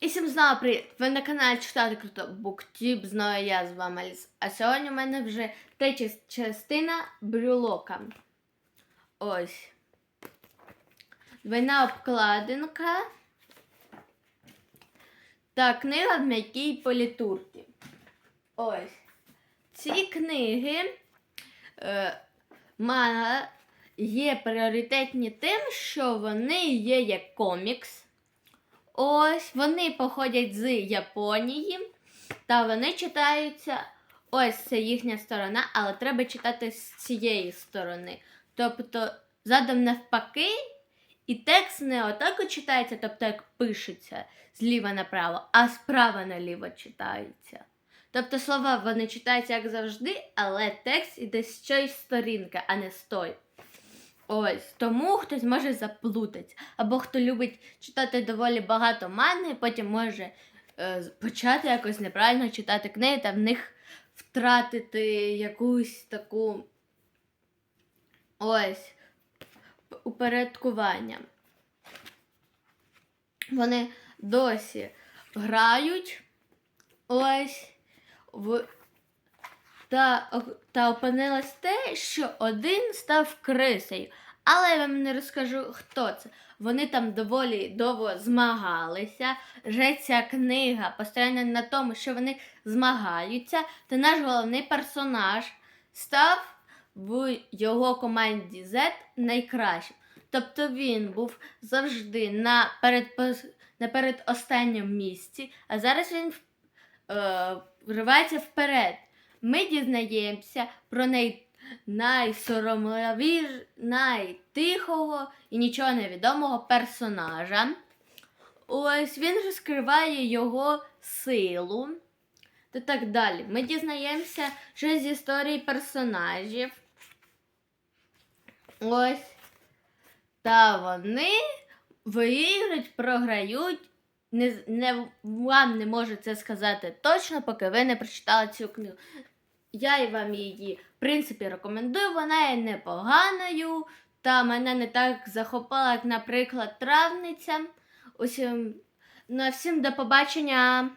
І всім знову привіт! Ви на каналі Читати Круто Буктюб, знову я з вами Аліс. А сьогодні у мене вже третя частина брюлока. Ось. Двойна обкладинка. Та книга в м'якій політурці. Ось. Ці книги е, манга є пріоритетні тим, що вони є як комікс. Ось вони походять з Японії, та вони читаються. Ось це їхня сторона, але треба читати з цієї сторони. Тобто, задом навпаки, і текст не отако читається, тобто як пишеться зліва направо, а справа наліво читається. Тобто слова вони читаються як завжди, але текст іде з цієї сторінки, а не з тої. Ось тому хтось може заплутатися. Або хто любить читати доволі багато мани, потім може е, почати якось неправильно читати книги та в них втратити якусь таку ось упорядкування. Вони досі грають ось в та, та опинилось те, що один став крисею. Але я вам не розкажу, хто це. Вони там доволі довго змагалися. Вже ця книга постійно на тому, що вони змагаються, та наш головний персонаж став в його команді Z найкращим. Тобто він був завжди на, передпос... на передостанньому місці, а зараз він е, вривається вперед ми дізнаємося про най... найсоромливіш... найтихого і нічого невідомого персонажа. Ось він розкриває його силу та так далі. Ми дізнаємося що з історії персонажів. Ось. Та вони виіграють, програють. Не, не, вам не можу це сказати точно, поки ви не прочитали цю книгу. Я і вам її, в принципі, рекомендую. Вона є непоганою, та мене не так захопила, як, наприклад, травниця. Усім, ну, всім до побачення!